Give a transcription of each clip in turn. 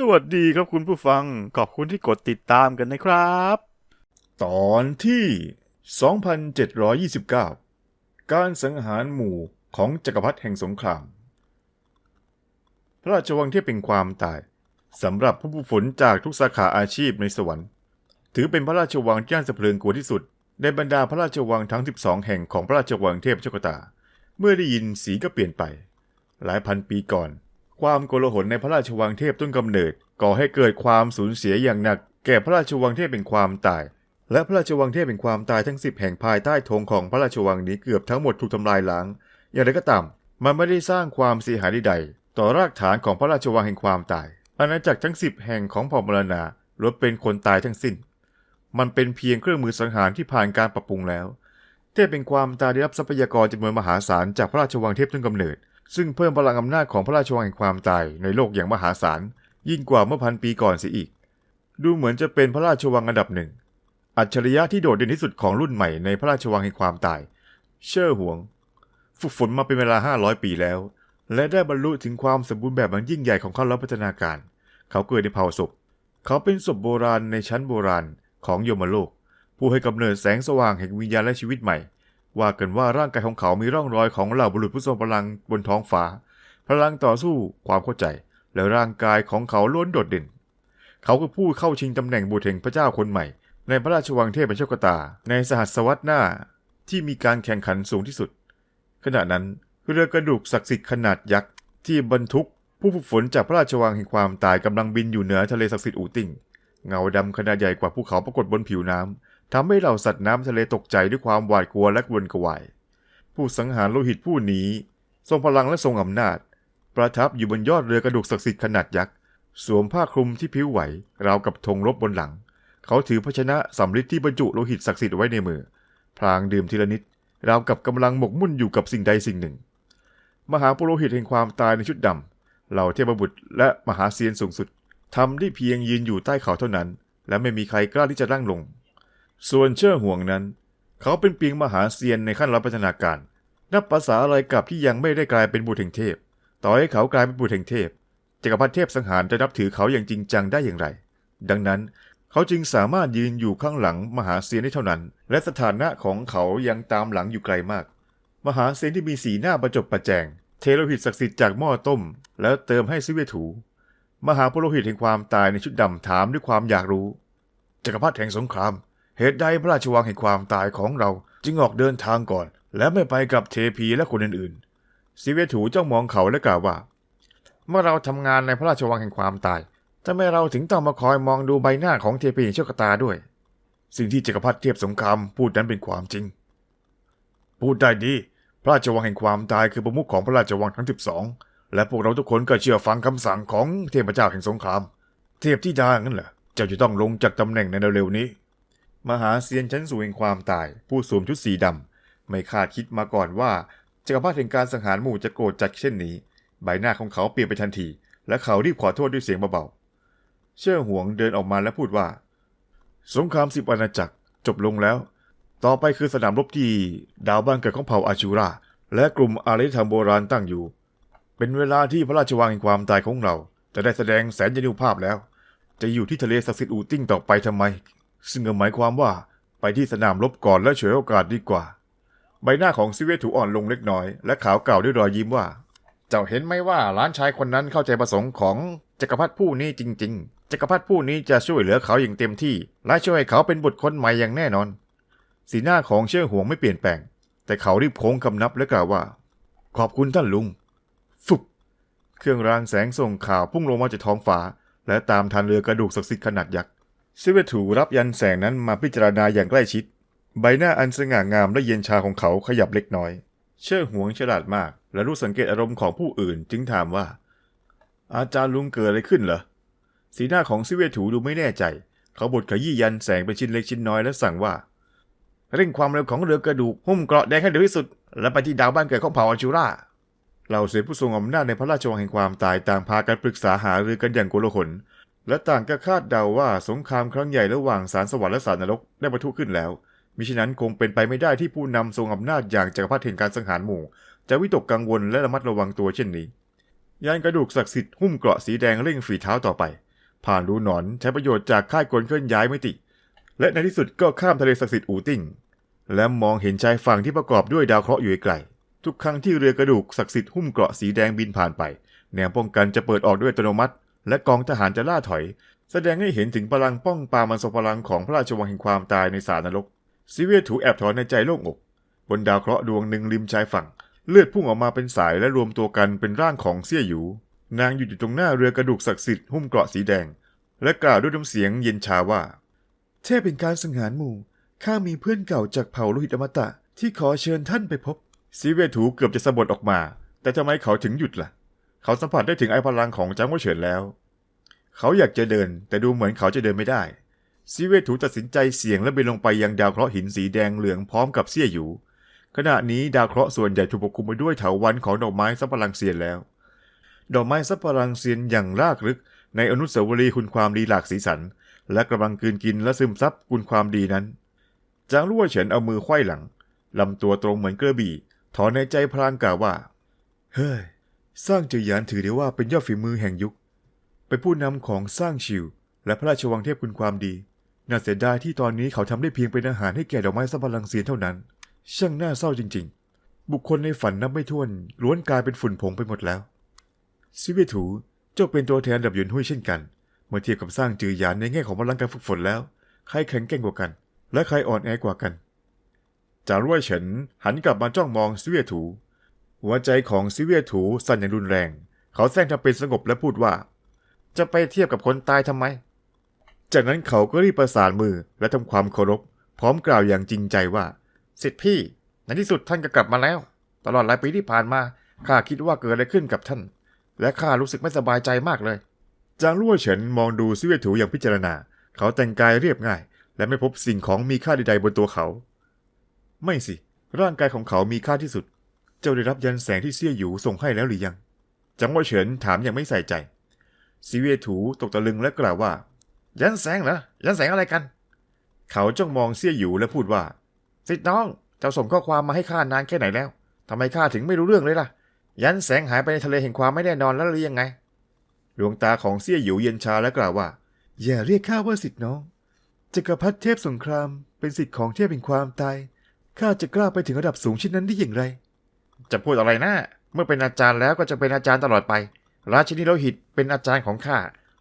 สวัสดีครับคุณผู้ฟัง ขอบคุณที่กดติดตามกันนะครับ ตอนที่ 2729 การสังหารหมู่ของจักรพรรดิแห่งสงคราม พระราชวังเทพเป็นความตายสำหรับผู้ผู้ฝนจากทุกสาขาอาชีพในสวรรค์ ถือเป็นพระราชวังที่น่าสะเพริงกลัวที่สุด ในบรรดาพระราชวังทั้ง 12 แห่งของพระราชวังเทพเจ้ากตา เมื่อได้ยินสีก็เปลี่ยนไป หลายพันปีก่อน ความโกลาหลในพระราชวังเทพต้นกำเนิด ก่อให้เกิดความสูญเสียอย่างหนัก แก่พระราชวังเทพเป็นความตาย และพระราชวังเทพเป็นความตายทั้งสิบแห่งภายใต้ธงของพระราชวังนี้เกือบทั้งหมดถูกทำลายล้าง อย่างไรก็ตาม มันไม่ได้สร้างความเสียหายใดๆต่อรากฐานของพระราชวังแห่งความตาย อาณาจักรทั้งสิบแห่งของเผ่ามรณาล้วนเป็นคนตายทั้งสิ้น มันเป็นเพียงเครื่องมือสังหารที่ผ่านการปรับปรุงแล้ว เทพเป็นความตายได้รับทรัพยากรจำนวนมหาศาลจากพระราชวังเทพต้นกำเนิด ซึ่งเพิ่มพลังอำนาจของพระราชวังแห่งความตายในโลกอย่างมหาศาล ยิ่งกว่าเมื่อพันปีก่อนเสียอีก ดูเหมือนจะเป็นพระราชวังอันดับหนึ่ง อัจฉริยะที่โดดเด่นที่สุดของรุ่นใหม่ในพระราชวังแห่งความตาย เชื่อหวง ฝึกฝนมาเป็นเวลา 500 ปีแล้ว และได้บรรลุถึงความสมบูรณ์แบบอันยิ่งใหญ่ของเขาและพัฒนาการ เขาเกิดในเผ่าศพ เขาเป็นศพโบราณในชั้นโบราณของโยมโลก ผู้ให้กำเนิดแสงสว่างแห่งวิญญาณและชีวิตใหม่ ว่ากันว่าร่างกายของเขามีร่องรอยของเหล่าบุรุษผู้ทรงพลังบนท้องฟ้า พลังต่อสู้ความเข้าใจ และร่างกายของเขาล้วนโดดเด่น เขาคือผู้เข้าชิงตำแหน่งบุตรแห่งพระเจ้าคนใหม่ ในพระราชวังเทพเชคตา ในสหัสวรรษหน้าที่มีการแข่งขันสูงที่สุด ขณะนั้นเรือกระดูกศักดิ์สิทธิ์ขนาดยักษ์ที่บรรทุก ผู้ฝึกฝนจากพระราชวังแห่งความตายกำลังบินอยู่เหนือทะเลศักดิ์สิทธิ์อูติงเงาดำขนาดใหญ่กว่าภูเขาปรากฏบนผิวน้ำ ทำให้เหล่าสัตว์น้ำทะเลตกใจด้วยความหวาดกลัวและกวนกวาย ผู้สังหารโลหิตผู้นี้ ทรงพลังและทรงอำนาจ ประทับอยู่บนยอดเรือกระดูกศักดิ์สิทธิ์ขนาดยักษ์ สวมผ้าคลุมที่ผิวไหว ราวกับธงรบบนหลัง เขาถือภาชนะสำริดที่บรรจุโลหิตศักดิ์สิทธิ์ไว้ในมือ พลางดื่มทีละนิด ราวกับกำลังหมกมุ่นอยู่กับสิ่งใดสิ่งหนึ่ง มหาปุโรหิตแห่งความตายในชุดดำ เหล่าเทพบุตรและมหาเซียนสูงสุดทำได้เพียงยืนอยู่ใต้เขาเท่านั้น และไม่มีใครกล้าที่จะนั่งลง ส่วนเชื่อห่วงนั้น เขาเป็นเพียงมหาเซียนในขั้นรับพัฒนาการ นับภาษาอะไรกับที่ยังไม่ได้กลายเป็นบุตรแห่งเทพ ต่อให้เขากลายเป็นบุตรแห่งเทพจักรพรรดิเทพสังหารจะนับถือเขาอย่างจริงจังได้อย่างไร ดังนั้นเขาจึงสามารถยืนอยู่ข้างหลังมหาเซียนได้เท่านั้น และสถานะของเขายังตามหลังอยู่ไกลมาก มหาเซียนที่มีสีหน้าประจบประแจง เทโลหิตศักดิ์สิทธิ์จากหม้อต้ม แล้วเติมให้ซิเวถู มหาปุโรหิตแห่งความตายในชุดดำถามด้วยความอยากรู้จักรพรรดิแห่งสงคราม เหตุใดพระราชวังแห่งความตายของเราจึงออกเดินทางก่อน และไม่ไปกับเทพีและคนอื่นๆซิเวถูจ้องมองเขาและกล่าวว่า เมื่อเราทำงานในพระราชวังแห่งความตายทำไมเราถึงต้องมาคอยมองดูใบหน้าของเทพีแห่งโชคตาด้วย สิ่งที่จักรพรรดิเทียบสงครามพูดนั้นเป็นความจริง พูดได้ดี พระราชวังแห่งความตายคือประมุขของพระราชวังทั้ง 12 และพวกเราทุกคนก็เชื่อฟังคำสั่งของเทพเจ้าแห่งสงคราม เทพที่ดางั้นเหรอเจ้าจะต้องลงจากตำแหน่งในเร็วๆนี้ มหาเซียนชั้นสูงแห่งความตาย ผู้สวมชุดสีดำ ไม่คาดคิดมาก่อนว่าจักรพรรดิแห่งการสังหารหมู่จะโกรธจัดเช่นนี้ ใบหน้าของเขาเปลี่ยนไปทันที และเขารีบขอโทษด้วยเสียงเบาๆ เชื่อห่วงเดินออกมาและพูดว่า สงครามสิบอาณาจักรจบลงแล้ว ต่อไปคือสนามรบที่ดาวบ้านเกิดของเผ่าอาชูรา และกลุ่มอารยธรรมโบราณตั้งอยู่ เป็นเวลาที่พระราชวังแห่งความตายของเรา จะได้แสดงแสนยานุภาพแล้ว จะอยู่ที่ทะเลศักดิ์สิทธิ์อูติ้งต่อไปทำไม ซึ่งหมายความว่าไปที่สนามรบก่อนและเฉวยโอกาสดีกว่า ใบหน้าของซิเวถูอ่อนลงเล็กน้อย และขาวเก่าด้วยรอยยิ้มว่า เจ้าเห็นไหมว่าหลานชายคนนั้นเข้าใจประสงค์ของจักรพรรดิผู้นี้จริง ๆ จักรพรรดิผู้นี้จะช่วยเหลือเขาอย่างเต็มที่ และช่วยให้เขาเป็นบุตรคนใหม่อย่างแน่นอน สีหน้าของเชื่อหวงไม่เปลี่ยนแปลง แต่เขารีบโค้งคำนับและกล่าวว่า ขอบคุณท่านลุง ฟุบเครื่องรางแสงส่งข่าวพุ่งลงมาจากท้องฟ้า และตามทันเรือกระดูกศักดิ์สิทธิ์ขนาดยักษ์ ซิเวถูรับยันแสงนั้นมาพิจารณาอย่างใกล้ชิด ใบหน้าอันสง่างามและเย็นชาของเขาขยับเล็กน้อย เชื่อหวงฉลาดมาก และรู้สังเกตอารมณ์ของผู้อื่นจึงถามว่า อาจารย์ลุงเกิดอะไรขึ้นเหรอสีหน้าของซิเวถูดูไม่แน่ใจ เขาบดขยี้ยันแสงเป็นชิ้นเล็กชิ้นน้อยและสั่งว่า เร่งความเร็วของเรือกระดูกหุ้มเกราะแดงให้เร็วที่สุด และไปที่ดาวบ้านเกิดของเผ่าอาชูราเหล่าเสนาผู้ทรงอำนาจในพระราชวังแห่งความตายต่างพากันปรึกษาหารือกันอย่างโกลาหล และต่างก็คาดเดาว่าสงครามครั้งใหญ่ระหว่างสารสวรรค์และสารนรกได้ประทุขึ้นแล้วมิฉะนั้นคงเป็นไปไม่ได้ที่ผู้นำทรงอำนาจอย่างจักรพรรดิแห่งการสังหารหมู่ จะวิตกกังวลและระมัดระวังตัวเช่นนี้ ยานกระดูกศักดิ์สิทธิ์หุ้มเกราะสีแดงเร่งฝีเท้าต่อไป ผ่านรูหนอนใช้ประโยชน์จากค่ายกลเคลื่อนย้ายมิติ และในที่สุดก็ข้ามทะเลศักดิ์สิทธิ์อูติงและมองเห็นชายฝั่งที่ประกอบด้วยดาวเคราะห์อยู่ไกลทุกครั้งที่เรือกระดูกศักดิ์สิทธิ์หุ้มเกราะสีแดงบินผ่านไป แนวป้องกันจะเปิดออกด้วยอัตโนมัติ และกองทหารจะล่าถอย แสดงให้เห็นถึงพลังป้องปรามันทรงพลังของพระราชวังแห่งความตายในสารนรกซิเวียถูแอบถอนในใจโล่งอก บนดาวเคราะห์ดวงหนึ่งริมชายฝั่ง เลือดพุ่งออกมาเป็นสายและรวมตัวกันเป็นร่างของเสี่ยหยู นางอยู่อยู่ตรงหน้าเรือกระดูกศักดิ์สิทธิ์หุ้มเกราะสีแดง และกล่าวด้วยน้ำเสียงเย็นชาว่าเทพเป็นการสังหารหมู่ข้ามีเพื่อนเก่าจากเผ่าโลหิตอมตะที่ขอเชิญท่านไปพบซีเวถูเกือบจะสะบัดออกมา แต่ทำไมเขาถึงหยุดล่ะ เขาสัมผัสได้ถึงไอพลังของจางว่าเฉินแล้ว เขาอยากจะเดิน แต่ดูเหมือนเขาจะเดินไม่ได้ซีเวถูตัดสินใจเสี่ยงและบินลงไปยังดาวเคราะห์หินสีแดงเหลืองพร้อมกับเสี่ยหยูขณะนี้ดาวเคราะห์ส่วนใหญ่ถูกปกคลุมไปด้วยเถาวัลย์ของดอกไม้ซับพลังเซียนแล้ว ดอกไม้ซับพลังเซียนอย่างรากลึก ในอนุสาวรีย์คุณความดีหลากสีสัน และกำลังกืนกินและซึมซับคุณความดีนั้น จางรั่วเฉินเอามือไขว้หลังลำตัวตรงเหมือนกระบี่ ถอนในใจพลางกล่าวว่า เฮ้ย สร้างจือหยานถือได้ว่าเป็นยอดฝีมือแห่งยุค เป็นผู้นำของสร้างชิว และพระราชวังเทพคุณความดี น่าเสียดายที่ตอนนี้เขาทำได้เพียงเป็นอาหารให้แก่ดอกไม้สัมพลังเสียนเท่านั้น ช่างน่าเศร้าจริง ๆ บุคคลในฝันนับไม่ถ้วนล้วนกลายเป็นฝุ่นผงไปหมดแล้วซิเวถูเจ้าเป็นตัวแทนดับหยุนหุ้ยเช่นกัน เมื่อเทียบกับสร้างจือหยานในแง่ของพลังการฝึกฝนแล้ว ใครแข็งแกร่งกว่ากัน และใครอ่อนแอกว่ากันจารุ่ยเฉินหันกลับมาจ้องมองซิเวีถู หัวใจของซิเวียถูสั่นอย่างรุนแรง เขาแซงทำเป็นสงบและพูดว่า จะไปเทียบกับคนตายทำไม จากนั้นเขาก็รีบประสานมือและทำความเคารพ พร้อมกล่าวอย่างจริงใจว่าสิทธิพี่ในที่สุดท่านก็กลับมาแล้ว ตลอดหลายปีที่ผ่านมาข้าคิดว่าเกิดอะไรขึ้นกับท่าน และข้ารู้สึกไม่สบายใจมากเลยจางรั่วเฉินมองดูซิเวียถูอย่างพิจารณา เขาแต่งกายเรียบง่าย และไม่พบสิ่งของมีค่าใดๆบนตัวเขา ไม่สิ ร่างกายของเขามีค่าที่สุด จ้าได้รับยันแสงที่เสี่ยหยูส่งให้แล้วหรือยังจางรั่วเฉินถามอย่างไม่ใส่ใจซิเวียถูตกตะลึงและกล่าวว่า ยันแสงเหรอยันแสงอะไรกัน เขาจ้องมองเสี่ยหยูและพูดว่าสิทธิ์น้องเจ้าส่งข้อความมาให้ข้านานแค่ไหนแล้วทำไมข้าถึงไม่รู้เรื่องเลยล่ะ ยันแสงหายไปในทะเลแห่งความไม่แน่นอนแล้วหรือยังไงดวงตาของเสี่ยหยูเย็นชาและกล่าวว่า อย่าเรียกข้าว่าสิทธิ์น้องจักรพรรดิเทพสงครามเป็นสิทธิ์ของเทพแห่งความตายข้าจะกล้าไปถึงระดับสูงเช่นนั้นได้อย่างไร จะพูดอะไรนะ เมื่อเป็นอาจารย์แล้วก็จะเป็นอาจารย์ตลอดไป ราชินีโลหิตเป็นอาจารย์ของข้า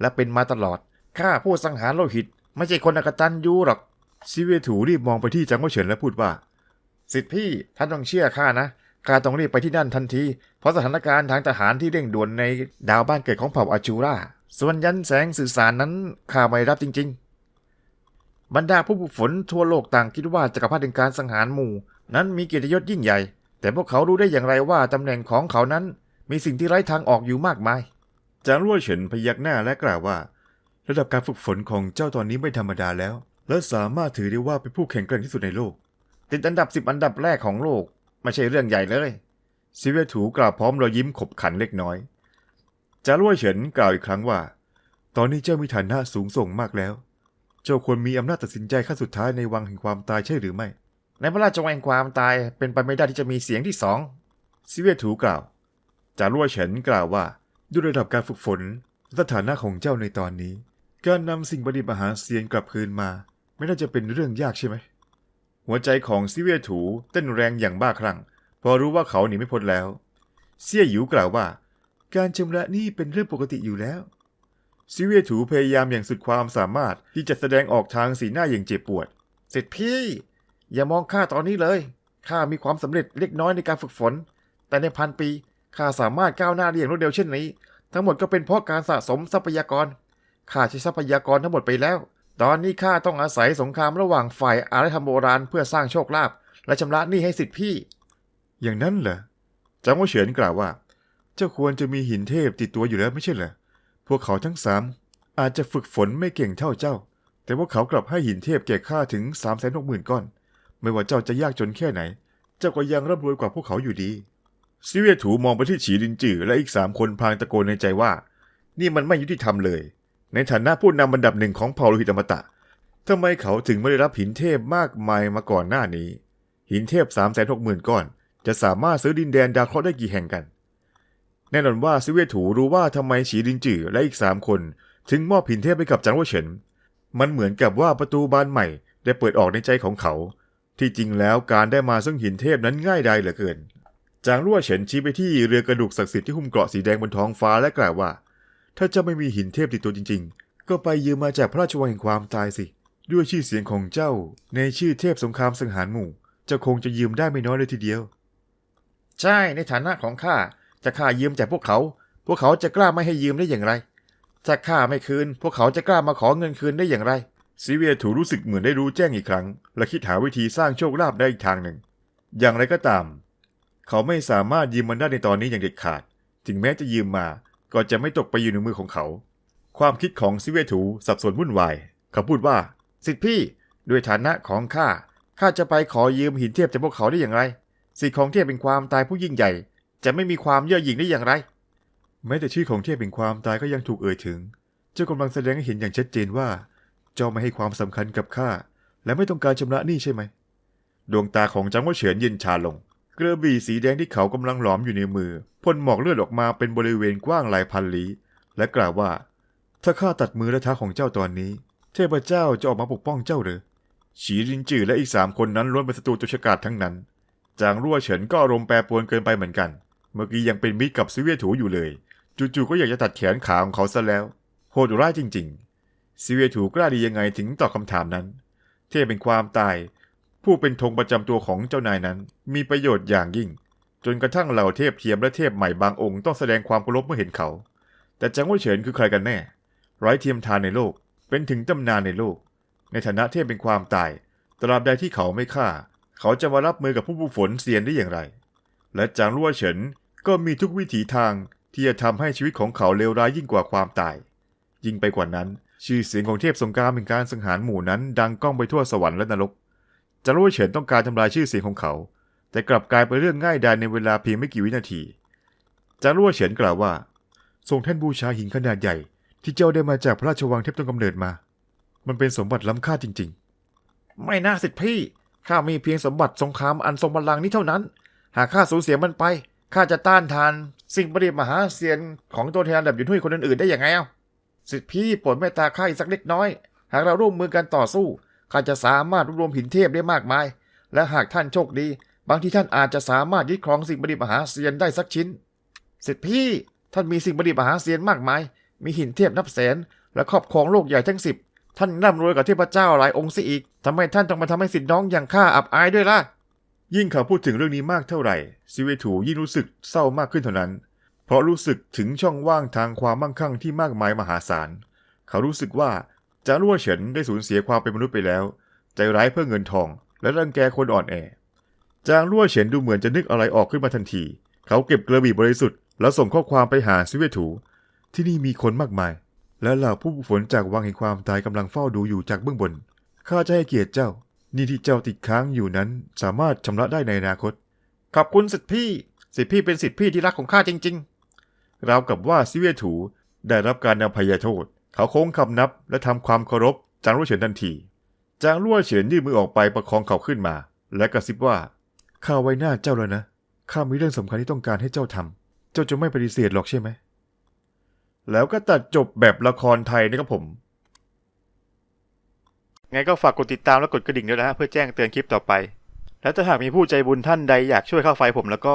และเป็นมาตลอดข้าผู้สังหารโลหิต ไม่ใช่คนอกตันยูหรอกซิเวถูรีบมองไปที่จังหวเฉินและพูดว่า สิทธิพี่ท่านต้องเชื่อข้านะข้าต้องรีบไปที่นั่นทันที เพราะสถานการณ์ทางทหารที่เร่งด่วนในดาวบ้านเกิดของเผ่าอาจูราส่วนยันแสงสื่อสารนั้นข้าไม่รับจริง ๆ บรรดาผู้ฝึกฝนทั่วโลกต่างคิดว่าจักรพรรดิการสังหารหมู่ นั้นมีเกียรติยศยิ่งใหญ่ แต่พวกเขารู้ได้อย่างไรว่าตำแหน่งของเขานั้นมีสิ่งที่ไร้ทางออกอยู่มากมาย จางรั่วเฉินพยักหน้าและกล่าวว่า ระดับการฝึกฝนของเจ้าตอนนี้ไม่ธรรมดาแล้ว และสามารถถือได้ว่าเป็นผู้แข็งแกร่งที่สุดในโลก ติดอันดับสิบอันดับแรกของโลก ไม่ใช่เรื่องใหญ่เลยซิเวถูกล่าวพร้อมรอยยิ้มขบขันเล็กน้อย จารั่วเฉินกล่าวอีกครั้งว่า ตอนนี้เจ้ามีฐานะสูงส่งมากแล้ว เจ้าควรมีอำนาจตัดสินใจขั้นสุดท้ายในวังแห่งความตายใช่หรือไม่ ในพระราชวังความตายเป็นไปไม่ได้ที่จะมีเสียงที่สองซิเวถูกล่าว จารั่วเฉินกล่าวว่าด้วยระดับการฝึกฝน สถานะของเจ้าในตอนนี้ การนำสิ่งประดิษฐ์มหาเซียนกลับคืนมา ไม่น่าจะเป็นเรื่องยากใช่ไหม หัวใจของซิเวียถูเต้นแรงอย่างบ้าคลั่งพอรู้ว่าเขาหนีไม่พ้นแล้ว เสี่ยหยูกล่าวว่า การชำระนี้เป็นเรื่องปกติอยู่แล้วซิเวียถูพยายามอย่างสุดความสามารถที่จะแสดงออกทางสีหน้าอย่างเจ็บปวด เสร็จพี่ อย่ามองข้าตอนนี้เลย ข้ามีความสำเร็จเล็กน้อยในการฝึกฝน แต่ในพันปี ข้าสามารถก้าวหน้าได้อย่างรวดเร็วเช่นนี้ ทั้งหมดก็เป็นเพราะการสะสมทรัพยากร ข้าใช้ทรัพยากรทั้งหมดไปแล้ว ตอนนี้ข้าต้องอาศัยสงครามระหว่างฝ่ายอารยธรรมโบราณเพื่อสร้างโชคลาภและชำระหนี้ให้สิทธิพี่ อย่างนั้นเหรอจางว่าเฉินกล่าวว่า เจ้าควรจะมีหินเทพติดตัวอยู่แล้วไม่ใช่เหรอ พวกเขาทั้งสามอาจจะฝึกฝนไม่เก่งเท่าเจ้า แต่พวกเขากลับให้หินเทพแก่ข้าถึงสามแสนหกหมื่นก้อน ไม่ว่าเจ้าจะยากจนแค่ไหน เจ้าก็ยังร่ำรวยกว่าพวกเขาอยู่ดีซิเวียถูมองไปที่ฉีลินจือและอีกสามคนพางตะโกนในใจว่า นี่มันไม่ยุติธรรมเลย ในฐานะผู้นำบันดับหนึ่งของเผ่าโลหิตอมตะทำไมเขาถึงไม่ได้รับหินเทพมากมายมาก่อนหน้านี้ หินเทพสามแสนหกหมื่นก้อน จะสามารถซื้อดินแดนดาวเคราะห์ได้กี่แห่งกัน แน่นอนว่าซิเวียถูรู้ว่าทำไมฉีลินจือและอีกสามคน ถึงมอบหินเทพให้กับจางรั่วเฉินมันเหมือนกับว่าประตูบานใหม่ได้เปิดออกในใจของเขา ที่จริงแล้วการได้มาซึ่งหินเทพนั้นง่ายดายเหลือเกิน จางรั่วเฉินชี้ไปที่เรือกระดูกศักดิ์สิทธิ์ที่หุ้มเกราะสีแดงบนท้องฟ้าและกล่าวว่า ถ้าเจ้าไม่มีหินเทพติดตัวจริง ๆ ก็ไปยืมมาจากพระราชวังแห่งความตายสิ ด้วยชื่อเสียงของเจ้า ในชื่อเทพสงครามสังหารหมู่จ้าคงจะยืมได้ไม่น้อยเลยทีเดียว ใช่ในฐานะของข้าจะข้ายืมจากพวกเขา พวกเขาจะกล้าไม่ให้ยืมได้อย่างไรถ้าข้าไม่คืน พวกเขาจะกล้ามาขอเงินคืนได้อย่างไร ซิเวียถูรู้สึกเหมือนได้รู้แจ้งอีกครั้ง และคิดหาวิธีสร้างโชคลาภได้อีกทางหนึ่ง อย่างไรก็ตาม เขาไม่สามารถยืมมันได้ในตอนนี้อย่างเด็ดขาด ถึงแม้จะยืมมาก็จะไม่ตกไปอยู่ในมือของเขา ความคิดของซิเวถูสับสนวุ่นวาย เขาพูดว่า สิทธิพี่ด้วยฐานะของข้าข้าจะไปขอยืมหินเทียบจากพวกเขาได้อย่างไร สิทธิของเทพเป็นความตายผู้ยิ่งใหญ่ จะไม่มีความเย่อหยิ่งได้อย่างไร แม้แต่ชื่อของเทพเป็นความตายก็ยังถูกเอ่ยถึง เจ้ากำลังแสดงให้เห็นอย่างชัดเจนว่า เจ้าไม่ให้ความสำคัญกับข้าและไม่ต้องการชำระหนี้ใช่ไหม ดวงตาของจังหวะเฉินเย็นชาลง กระบี่สีแดงที่เขากำลังหลอมอยู่ในมือพ่นหมอกเลือดออกมาเป็นบริเวณกว้างหลายพันลี้ และกล่าวว่า ถ้าข้าตัดมือและเท้าของเจ้าตอนนี้ เทพเจ้าจะออกมาปกป้องเจ้าหรือฉีรินจือและอีกสามคนนั้นล้วนเป็นศัตรูตุชกาศทั้งนั้น จางรั่วเฉินก็อารมณ์แปรปรวนเกินไปเหมือนกัน เมื่อกี้ยังเป็นมิตรกับซิเวียถูอยู่เลย จู่ๆก็อยากจะตัดแขนขาของเขาซะแล้ว โหดร้ายจริงๆ ซิเวียถูกล้าดียังไงถึงตอบคำถามนั้น เทพเป็นความตาย ผู้เป็นธงประจำตัวของเจ้านายนั้น มีประโยชน์อย่างยิ่ง จนกระทั่งเหล่าเทพเทียมและเทพใหม่บางองค์ต้องแสดงความเคารพเมื่อเห็นเขา แต่จางว่เฉินคือใครกันแน่ ไร้เทียมทานในโลก เป็นถึงตำนานในโลก ในฐานะเทพเป็นความตาย ตราบใดที่เขาไม่ฆ่า เขาจะมารับมือกับผู้ผู้ฝนเซียนได้อย่างไร และจางรั่วเฉินก็มีทุกวิถีทางที่จะทำให้ชีวิตของเขาเลวร้ายยิ่งกว่าความตาย ยิ่งไปกว่านั้น ชื่อเสียงของเทพสงครามเป็นการสังหารหมู่นั้นดังก้องไปทั่วสวรรค์และนรกจารวยเฉินต้องการทำลายชื่อเสียงของเขา แต่กลับกลายเป็นเรื่องง่ายดายในเวลาเพียงไม่กี่วินาทีจารวยเฉินกล่าวว่าทรงแท่นบูชาหินขนาดใหญ่ ที่เจ้าได้มาจากพระราชวังเทพต้นกำเนิดมา มันเป็นสมบัติล้ำค่าจริง ๆ ไม่น่าสิทธิพี่ข้ามีเพียงสมบัติสงครามอันทรงพลังนี้เท่านั้น หากข้าสูญเสียมันไปข้าจะต้านทาน สิ่งประดิษฐ์มหาเซียนของตัวแทนดับยุนหุยคนอื่นๆได้อย่างไงเอ้า สิทธิพี่โปรดเมตตาข้าอีกสักเล็กน้อย หากเราร่วมมือกันต่อสู้ข้าจะสามารถรวบรวมหินเทพได้มากมาย และหากท่านโชคดี บางที่ท่านอาจจะสามารถยึดครองสิ่งประดิษฐ์มหาเซียนได้สักชิ้นสิทธิพี่ท่านมีสิ่งประดิษฐ์มหาเซียนมากมาย มีหินเทพนับแสน และครอบครองโลกใหญ่ทั้งสิบท่านร่ำรวยกับเทพเจ้าหลายองค์เสียอีกทำไมท่านต้องมาทำให้สิทธิน้องอย่างข้าอับอายด้วยล่ะยิ่งเขาพูดถึงเรื่องนี้มากเท่าไหร่ซิเวถูยิ่งรู้สึกเศร้ามากขึ้นเท่านั้น เพราะรู้สึกถึงช่องว่างทางความมั่งคั่งที่มากมายมหาศาล เขารู้สึกว่าจารั่วเฉินได้สูญเสียความเป็นมนุษย์ไปแล้ว ใจร้ายเพื่อเงินทอง และรังแกคนอ่อนแอ จางรั่วเฉินดูเหมือนจะนึกอะไรออกขึ้นมาทันที เขาเก็บกระบี่บริสุทธิ์แล้วส่งข้อความไปหาซิเวถู ที่นี่มีคนมากมาย และเหล่าผู้ฝึกฝนจากวังแห่งความตายกำลังเฝ้าดูอยู่จากเบื้องบน ข้าจะให้เกียรติเจ้า นี่ที่เจ้าติดค้างอยู่นั้นสามารถชำระได้ในอนาคต ขอบคุณสิทธิพี่ สิทธิพี่เป็นสิทธิพี่ที่รักของข้าจริง ๆ ราวกับว่าซิเวียถูได้รับการอภัยโทษ เขาโค้งคำนับและทำความเคารพจางรั่วเฉินทันที จางรั่วเฉินยื่นมือออกไปประคองเขาขึ้นมา และกระซิบว่าข้าไว้หน้าเจ้าแล้วนะข้ามีเรื่องสำคัญที่ต้องการให้เจ้าทำเจ้าจะไม่ปฏิเสธหรอกใช่ไหมแล้วก็ตัดจบแบบละครไทยนะครับผม ไงก็ฝากกดติดตามและกดกระดิ่งด้วยนะฮะเพื่อแจ้งเตือนคลิปต่อไป และถ้าหากมีผู้ใจบุญท่านใดอยากช่วยค่าไฟผมแล้วก็